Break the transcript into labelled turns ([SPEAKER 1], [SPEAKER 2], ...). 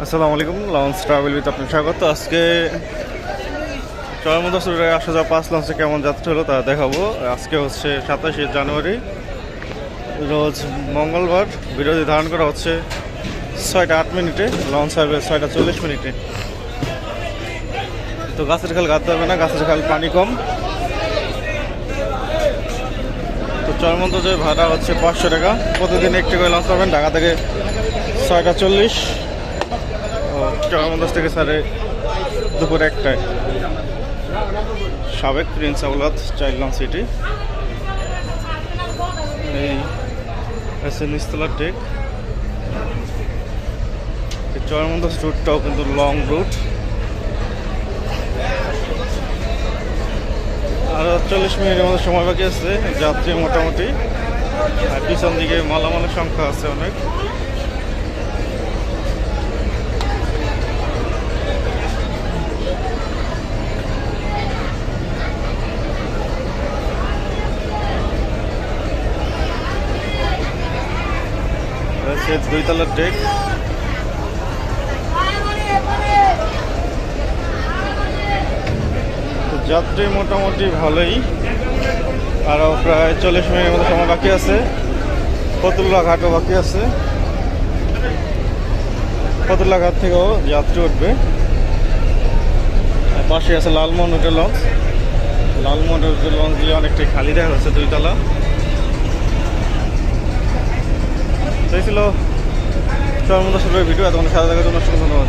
[SPEAKER 1] আসসালামু আলাইকুম launch travel with আপনার স্বাগত। আজকে চরমদাসুরে আসা যাওয়া পাঁচ লঞ্চে কেমন যাত্রা হলো তা দেখাবো। আজকে হচ্ছে সাতাশে জানুয়ারি, রোজ মঙ্গলবার বিরোধী ধারণ করা হচ্ছে ছয়টা আট মিনিটে লঞ্চ সার্ভে ছয়টা চল্লিশ মিনিটে। তো গাছের খাল গাঁদতে হবে না, গাছের খাল পানি কম। তো চরমন্ত যে ভাড়া হচ্ছে পাঁচশো টাকা। প্রতিদিন একটি করে লঞ্চ পাবেন ঢাকা থেকে ছয়টা চল্লিশ। ও চরমন্দাস থেকে সাড়ে দুপুর একটায়। সাবেক prince Awlad child launch city. এই আছে নিস্তলা টেক। চরমন্দাস রুটটাও কিন্তু লং রুট আর চল্লিশ মিনিটের মতো সময় বাকি আছে, যাত্রী মোটামুটি। আর পিছন দিকে মালামালের সংখ্যা আছে অনেক। রয়েছে দুই তলার ডেক তো যাত্রী মোটামুটি ভালোই। আরও প্রায় চল্লিশ মিনিটের মতো সময় বাকি আছে। ফতুল্লা ঘাটও বাকি আছে। ফতুল্লা ঘাট থেকেও যাত্রী উঠবে। পাশে আছে Lalmohan hotel launch. Lalmohan hotel লঞ্চগুলি অনেকটাই খালি দেখা যাচ্ছে দুইতলা তো এই ছিল সবাই ভিডিও এতক্ষণ সাথে থাকার জন্য অসংখ্য ধন্যবাদ।